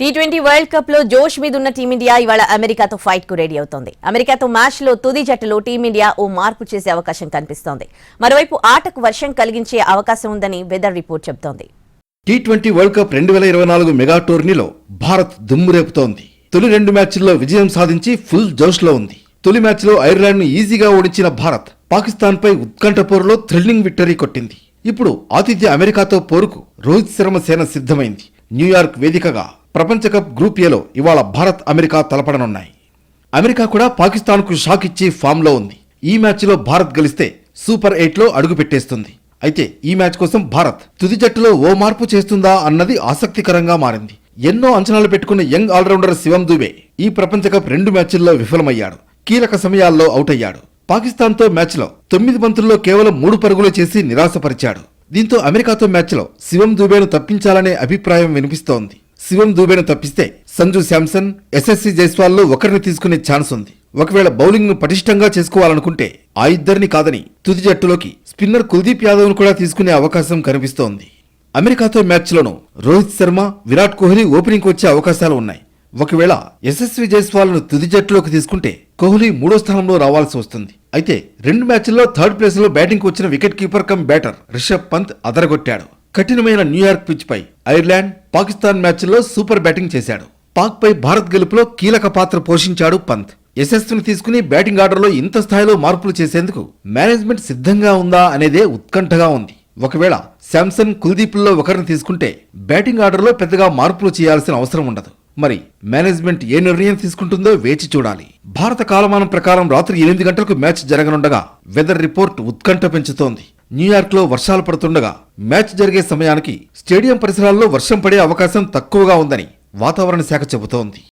Tea twenty world కప్లో జోష్ మీద ఉన్న టీమిండియా ఇవాళ అమెరికాతో ఫైట్కు రెడీ అవుతోంది. అమెరికాతో మ్యాచ్లో తుది జట్టులో టీమిండియా ఓ మార్పు చేసే అవకాశం కనిపిస్తోంది. మరోవైపు ఆటకు వర్షం కలిగించే అవకాశం ఉందని వెదర్ రిపోర్ట్ చెబుతోంది. టీ ట్వంటీ వరల్డ్ కప్ రెండు వేల ఇరవై నాలుగు మెగా టోర్నీలో భారత్ దుమ్ము రేపుతోంది తొలి రెండు మ్యాచ్ల్లో విజయం సాధించి ఫుల్ జోష్లో ఉంది. తొలి మ్యాచ్లో ఐర్లాండ్ను ఈజీగా ఓడించిన భారత్ పాకిస్తాన్పై ఉత్కంఠ పోరులో థ్రిల్లింగ్ విక్టరీ కొట్టింది. ఇప్పుడు ఆతిథ్య అమెరికాతో పోరుకు రోహిత్ శర్మ సేన సిద్ధమైంది. న్యూయార్క్ వేదికగా ప్రపంచ కప్ గ్రూప్ ఏలో ఇవాళ భారత్ అమెరికా తలపడనున్నాయి. అమెరికా కూడా పాకిస్తాన్కు షాక్ ఇచ్చి ఫామ్లో ఉంది. ఈ మ్యాచ్లో భారత్ గెలిస్తే సూపర్ ఎయిట్లో అడుగు పెట్టేస్తుంది. అయితే ఈ మ్యాచ్ కోసం భారత్ తుది జట్టులో ఓ మార్పు చేస్తుందా అన్నది ఆసక్తికరంగా మారింది. ఎన్నో అంచనాలు పెట్టుకున్న యంగ్ ఆల్రౌండర్ శివం దుబే ఈ ప్రపంచ కప్ రెండు మ్యాచ్ల్లో విఫలమయ్యాడు. కీలక సమయాల్లో అవుట్ అయ్యాడు పాకిస్తాన్తో మ్యాచ్లో తొమ్మిది బంతుల్లో కేవలం మూడు పరుగులు చేసి నిరాశపరిచాడు. దీంతో అమెరికాతో మ్యాచ్లో శివం దూబేను తప్పించాలనే అభిప్రాయం వినిపిస్తోంది. శివం దూబేను తప్పిస్తే సంజు శాంసన్ ఎస్ఎస్సి జైస్వాల్లో ఒకరిని తీసుకునే ఛాన్స్ ఉంది. ఒకవేళ బౌలింగ్ను పటిష్టంగా చేసుకోవాలనుకుంటే ఆ ఇద్దరిని కాదని తుది జట్టులోకి స్పిన్నర్ కుల్దీప్ యాదవ్ను కూడా తీసుకునే అవకాశం కనిపిస్తోంది. అమెరికాతో మ్యాచ్లోనూ రోహిత్ శర్మ విరాట్ కోహ్లీ ఓపెనింగ్ వచ్చే అవకాశాలు ఉన్నాయి. ఒకవేళ యశస్వి జైస్వాల్ను తుది జట్టులోకి తీసుకుంటే కోహ్లీ మూడో స్థానంలో రావాల్సి వస్తుంది. అయితే రెండు మ్యాచ్ల్లో థర్డ్ ప్లేస్లో బ్యాటింగ్కి వచ్చిన wicket keeper cum batter Rishabh Pant అదరగొట్టాడు. కఠినమైన న్యూయార్క్ పిచ్పై ఐర్లాండ్ పాకిస్తాన్ మ్యాచ్ల్లో సూపర్ బ్యాటింగ్ చేశాడు. పాక్పై భారత్ గెలుపులో కీలక పాత్ర పోషించాడు పంత్. యశస్సుని తీసుకుని బ్యాటింగ్ ఆర్డర్లో ఇంత స్థాయిలో మార్పులు చేసేందుకు మేనేజ్మెంట్ సిద్ధంగా ఉందా అనేదే ఉత్కంఠగా ఉంది. ఒకవేళ శాంసన్ కుల్దీప్ల్లో ఒకరిని తీసుకుంటే బ్యాటింగ్ ఆర్డర్లో పెద్దగా మార్పులు చేయాల్సిన అవసరం ఉండదు. మరి మేనేజ్మెంట్ ఏ నిర్ణయం తీసుకుంటుందో వేచి చూడాలి. భారత కాలమానం ప్రకారం రాత్రి ఎనిమిది గంటలకు మ్యాచ్ జరగనుండగా వెదర్ రిపోర్ట్ ఉత్కంఠ పెంచుతోంది. న్యూయార్క్లో వర్షాలు పడుతుండగా మ్యాచ్ జరిగే సమయానికి స్టేడియం పరిసరాల్లో వర్షం పడే అవకాశం తక్కువగా ఉందని వాతావరణ శాఖ చెబుతోంది.